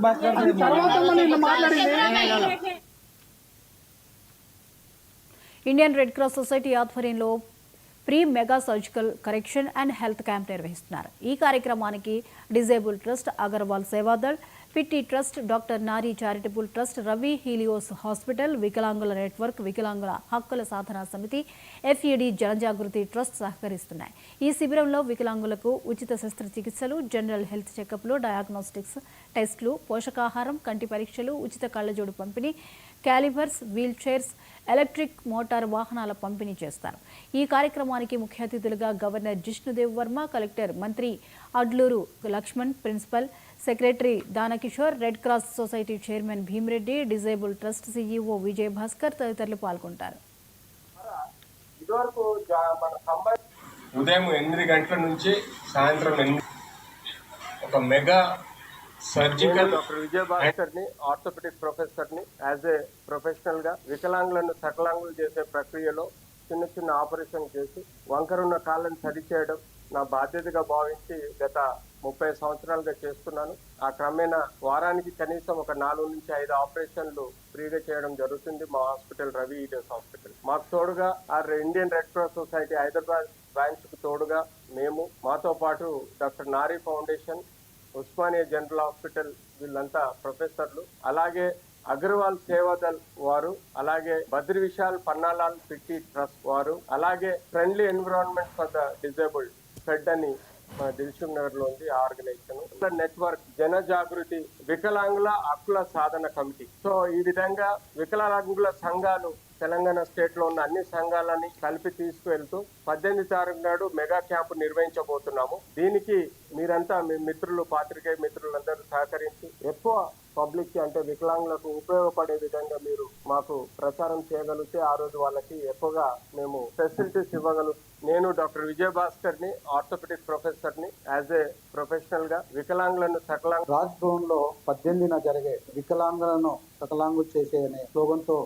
మాట్లాడతారు తర్వాత నిన్న మాట్లాడింది ఇండియన్ రెడ్ క్రాస్ సొసైటీ ఆధ్వర్యంలో pre mega surgical correction and health camp నిర్వహిస్తున్నారు. ఈ కార్యక్రమానికి disable trust Agarwal Sevadal Pitti trust doctor Nari charitable trust Ravi Helios hospital వికలాంగుల నెట్వర్క్ వికలాంగుల హక్కుల సాధనా సమితి ఎఫ్ఈడి జనజాగృతి ట్రస్ట్ సహకరిస్తున్నాయి. ఈ శిబిరంలో వికలాంగులకు ఉచిత శస్త్రచికిత్సలు జనరల్ హెల్త్ చెకప్లు డయాగ్నోస్టిక్స్ టెస్టులు పోషకాహారం కంటి పరీక్షలు ఉచిత కళ్ళజోడు పంపిణీ calipers wheel chairs electric motor వాహనాల పంపిణీ చేస్తారు. ఈ కార్యక్రమానికి ముఖ్య అతిథులుగా గవర్నర్ జిష్ణుదేవ్ వర్మ కలెక్టర్ మంత్రి Adluri Laxman principal secretary Danakishore red cross society chairman Bhimireddy disable trust CEO Vijay Bhaskar తదితరులు పాల్గొంటారు. ఉదయం ఎనిమిది గంటల నుంచి సాయంత్రం ఎనిమిది ఒక మెగా సర్జికల్ డాక్టర్ విజయభాస్కర్ని ఆర్థోపెడిక్ ప్రొఫెసర్ని యాజ్ ఏ ప్రొఫెషనల్గా వికలాంగులను సకలాంగులు చేసే ప్రక్రియలో చిన్న చిన్న ఆపరేషన్ చేసి వంకరున్న కాళ్ళని సరిచేయడం నా బాధ్యతగా భావించి గత ముప్పై సంవత్సరాలుగా చేస్తున్నాను. ఆ క్రమేణా వారానికి కనీసం ఒక నాలుగు నుంచి ఐదు ఆపరేషన్లు ఫ్రీగా చేయడం జరుగుతుంది మా హాస్పిటల్ రవి ఈడెస్ హాస్పిటల్. మాకు తోడుగా ఆ Indian red cross society Hyderabad బ్రాంచ్కు తోడుగా మేము మాతో పాటు డాక్టర్ నారీ ఫౌండేషన్ ఉస్మానియా జనరల్ హాస్పిటల్ వీళ్ళంతా ప్రొఫెసర్లు. అలాగే అగర్వాల్ సేవాదల్ వారు అలాగే బద్రి విశాల్ పన్నాలాల్ పిట్టి ట్రస్ట్ వారు అలాగే friendly environment for the disabled fed అని మన దిల్సుఖ్ నగర్లో ఉంది ఆ ఆర్గనైజేషన్ నెట్వర్క్ జన జాగృతి వికలాంగుల హక్కుల సాధన కమిటీ. సో ఈ విధంగా వికలాంగుల సంఘాలు తెలంగాణ స్టేట్లో ఉన్న అన్ని సంఘాలని కలిపి తీసుకువెళ్తూ పద్దెనిమిది తారీఖు నాడు మెగా క్యాంపు నిర్వహించబోతున్నాము. దీనికి మీరంతా మీ మిత్రులు పాత్రికేయ మిత్రులందరూ సహకరించి ఎక్కువ పబ్లిక్కి అంటే వికలాంగులకు ఉపయోగపడే విధంగా మీరు మాకు ప్రచారం చేయగలిగితే ఆ రోజు వాళ్ళకి ఎక్కువగా మేము ఫెసిలిటీస్ ఇవ్వగలుగుతాం నేను డాక్టర్ విజయ భాస్కర్ని ఆర్థోపెడిక్ ప్రొఫెసర్ని యాజ్ ఏ ప్రొఫెషనల్గా వికలాంగులను సకలాంగ రాజ్ భవన్లో పద్దెనిమిదిన జరిగే వికలాంగులను సకలాంగు చేసే అనే స్లోగన్తో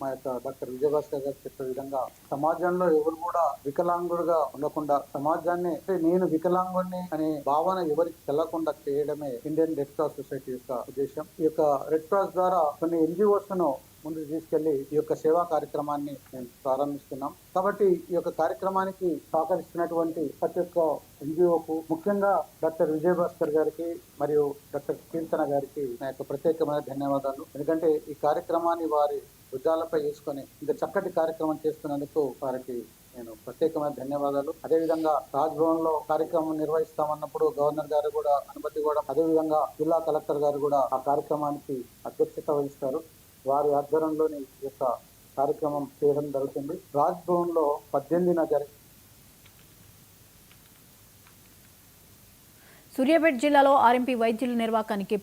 మా యొక్క డాక్టర్ విజయభాస్కర్ గారు చెప్పే విధంగా సమాజంలో ఎవరు కూడా వికలాంగుడుగా ఉండకుండా సమాజాన్ని నేను వికలాంగుడిని అనే భావన ఎవరికి తెల్లకుండా చేయడమే ఇండియన్ రెడ్ క్రాస్ సొసైటీ యొక్క ఉద్దేశం. ఈ యొక్క రెడ్ క్రాస్ ద్వారా కొన్ని ఎన్జిఓస్ను ముందుకు తీసుకెళ్ళి ఈ యొక్క సేవా కార్యక్రమాన్ని మేము ప్రారంభిస్తున్నాం. కాబట్టి ఈ యొక్క కార్యక్రమానికి సహకరిస్తున్నటువంటి ప్రతి ఒక్క ఎన్జిఓకు ముఖ్యంగా డాక్టర్ విజయభాస్కర్ గారికి మరియు డాక్టర్ కీర్తన గారికి నా యొక్క ప్రత్యేకమైన ధన్యవాదాలు. ఎందుకంటే ఈ కార్యక్రమాన్ని వారి భుజాలపై వేసుకొని ఇంత చక్కటి కార్యక్రమం చేస్తున్నందుకు వారికి నేను ప్రత్యేకమైన ధన్యవాదాలు. అదేవిధంగా రాజ్ భవన్లో కార్యక్రమం నిర్వహిస్తామన్నప్పుడు గవర్నర్ గారు కూడా అనుమతి కూడా అదేవిధంగా జిల్లా కలెక్టర్ గారు కూడా ఆ కార్యక్రమానికి అధ్యక్షత వహిస్తారు. వారి ఆధ్వర్యంలోని ఈ యొక్క కార్యక్రమం చేయడం జరుగుతుంది. రాజ్ భవన్లో పద్దెనిమిదిన జరిగి సూర్యాపేట జిల్లాలో ఆర్ఎంపీ వైద్యుల నిర్వాకానికి